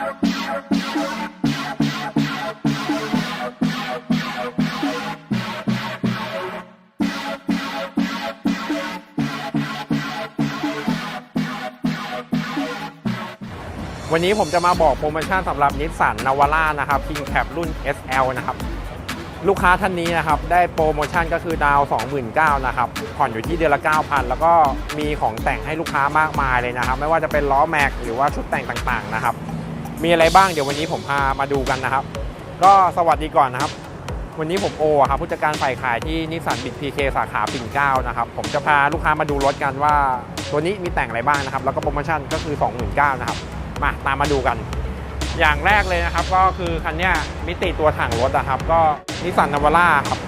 วันนี้ผมจะมาบอกโปรโมชั่นสำหรับนิสสันนาวาร่านะครับ King Cap รุ่น SL นะครับ ลูกค้าท่านนี้นะครับ ได้โปรโมชั่นก็คือดาว 29,000นะครับ ผ่อนอยู่ที่เดือนละ 9,000 แล้วก็มีของแต่งให้ลูกค้ามากมายเลยนะครับ ไม่ว่าจะเป็นล้อแม็กหรือว่าชุดแต่งต่างๆนะครับ มีอะไรบ้างเดี๋ยววันนี้ผมพามาดูกันนะครับ ก็สวัสดีก่อนนะครับ วันนี้ผมโอครับผู้จัดการฝ่ายขายที่นิสสันบิดพีเคสาขาปิ่นเกล้านะครับ ผมจะพาลูกค้ามาดูรถกันว่า ตัวนี้มีแต่งอะไรบ้างนะครับ แล้วก็โปรโมชั่นก็คือ 29,000นะครับ มาตามมาดูกัน อย่างแรกเลยนะครับ ก็คือคันนี้มิติตัวถังรถนะครับ ก็นิสสันนาวาร่าครับ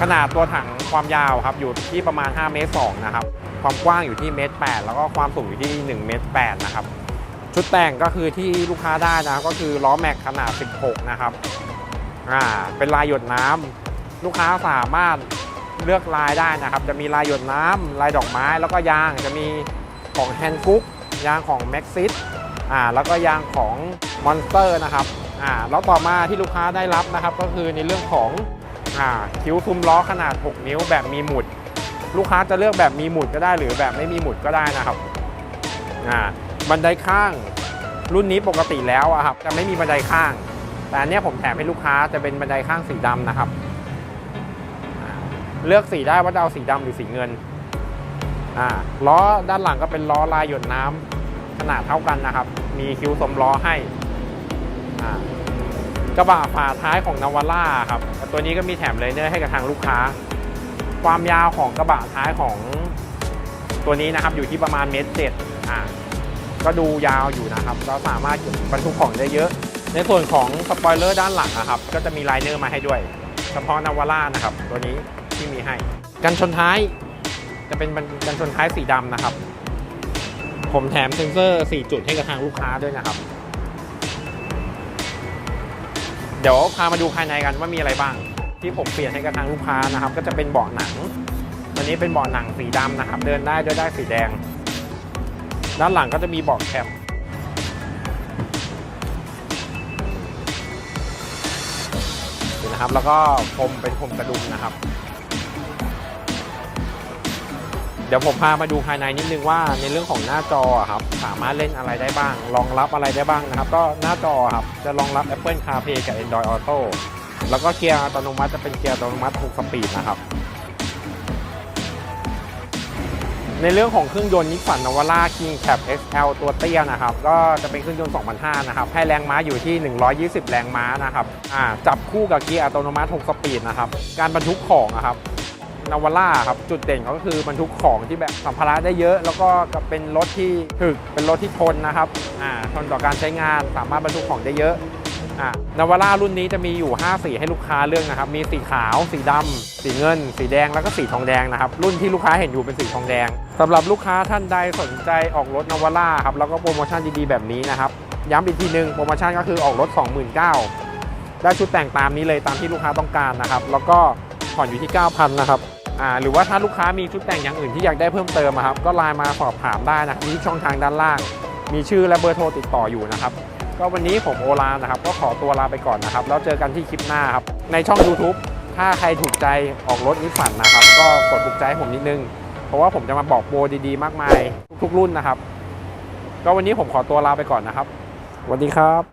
ขนาดตัวถังความยาวครับอยู่ที่ประมาณ5เมตร2นะครับ ความกว้างอยู่ที่เมตร8แล้วก็ความสูงอยู่ที่1เมตร8นะครับ ชุดแต่งก็คือที่ลูกค้าได้นะก็คือล้อแม็กขนาด 16 นะครับอ่าเป็นลายหยดน้ำลูกค้าสามารถเลือกลายได้นะครับ จะมีลายหยดน้ำลายดอกไม้ แล้วก็ยางจะมีของแฮนด์กุ๊กยางของแม็กซิสอ่าแล้วก็ยางของมอนสเตอร์นะครับอ่าแล้วต่อมาที่ลูกค้าได้รับนะครับ ก็คือในเรื่องของอ่าคิ้วซุ้มล้อขนาด 6 นิ้วแบบมีหมุด ลูกค้าจะเลือกแบบมีหมุดก็ได้หรือแบบไม่มีหมุดก็ได้นะครับอ่า บันไดข้าง รุ่นนี้ปกติแล้วอะครับจะไม่มีบันไดข้าง แต่อันนี้ผมแถมให้ลูกค้าจะเป็นบันไดข้างสีดำนะครับ เลือกสีได้ว่าจะเอาสีดำหรือสีเงินอ่าล้อด้านหลังก็เป็นล้อลายหยดน้ำขนาดเท่ากันนะครับ มีคิ้วสมล้อให้อ่ากระบะฝาท้ายของนาวาร่าครับ ตัวนี้ก็มีแถมเลเนอร์ให้กับทางลูกค้า ความยาวของกระบะท้ายของตัวนี้นะครับอยู่ที่ประมาณเมตรเจ็ดอ่า ก็ดูยาวอยู่นะครับ ก็สามารถบรรทุกของได้เยอะ ในส่วนของสปอยเลอร์ด้านหลังนะครับ ก็จะมีไลเนอร์มาให้ด้วย เฉพาะนาวาร่านะครับ ตัวนี้ที่มีให้ กันชนท้าย จะเป็นกันชนท้ายสีดำนะครับ ผมแถมเซ็นเซอร์ 4 จุดให้กับทางลูกค้าด้วยนะครับ เดี๋ยวพามาดูภายในกันว่ามีอะไรบ้าง ที่ผมเปลี่ยนให้กับทางลูกค้านะครับ ก็จะเป็นเบาะหนังตัวนี้เป็นเบาะหนังสีดำนะครับ เดินได้ด้วยได้สีแดง ด้านหลังก็จะมีเบาะแคปนะครับ แล้วก็พรมเป็นพรมกระดุมนะครับ เดี๋ยวผมพามาดูภายในนิดนึงว่าในเรื่องของหน้าจอครับ สามารถเล่นอะไรได้บ้าง รองรับอะไรได้บ้างนะครับ ก็หน้าจอครับ จะรองรับ Apple CarPlay กับ Android Auto แล้วก็เกียร์อัตโนมัติจะเป็นเกียร์อัตโนมัติ6สปีดนะครับ ในเรื่องของเครื่องยนต์นิสสันนวาร่า King Cap XL ตัวเตี้ยนะครับ ก็จะเป็นเครื่องยนต์ 2005 นะครับ ให้แรงม้าอยู่ที่ 120 แรงม้านะครับจับคู่กับเกียร์อัตโนมัติ 6 สปีดนะครับ การบรรทุกของอะครับนาวาร่าครับ จุดเด่นเขาก็คือบรรทุกของที่แบบสัมภาระได้เยอะ แล้วก็เป็นรถที่ถึกเป็นรถที่ทนนะครับทนต่อการใช้งานสามารถบรรทุกของได้เยอะ อ่านาวาร่ารุ่นนี้จะมีอยู่ 5 สีให้ลูกค้าเลือกนะครับ มีสีขาว สีดำสีเงิน สีแดง แล้วก็สีทองแดงนะครับ รุ่นที่ลูกค้าเห็นอยู่เป็นสีทองแดงสำหรับลูกค้าท่านใดสนใจออกรถนาวาร่าครับ แล้วก็โปรโมชั่นดีๆ แบบนี้นะครับ ย้ำอีกทีหนึ่งโปรโมชั่นก็คือออกรถ 29,000ได้ชุดแต่งตามนี้เลยตามที่ลูกค้าต้องการนะครับ แล้วก็ผ่อนอยู่ที่ 9,000นะครับอ่าหรือว่าถ้าลูกค้ามีชุดแต่งอย่างอื่นที่อยากได้เพิ่มเติมครับ ก็ไลน์มาสอบถามได้นะครับที่ช่องทางด้านล่าง มีชื่อและเบอร์โทรติดต่ออยู่นะครับ ก็วันนี้ผมโอลานนะครับ ก็ขอตัวลาไปก่อนนะครับ แล้วเจอกันที่คลิปหน้าครับ ในช่อง YouTube ถ้าใครถูกใจออกรถนิสสันนะครับ ก็กดถูกใจผมนิดนึง เพราะว่าผมจะมาบอกโปรดีๆ มากมาย ทุกๆรุ่นนะครับ ก็วันนี้ผมขอตัวลาไปก่อนนะครับสวัสดีครับ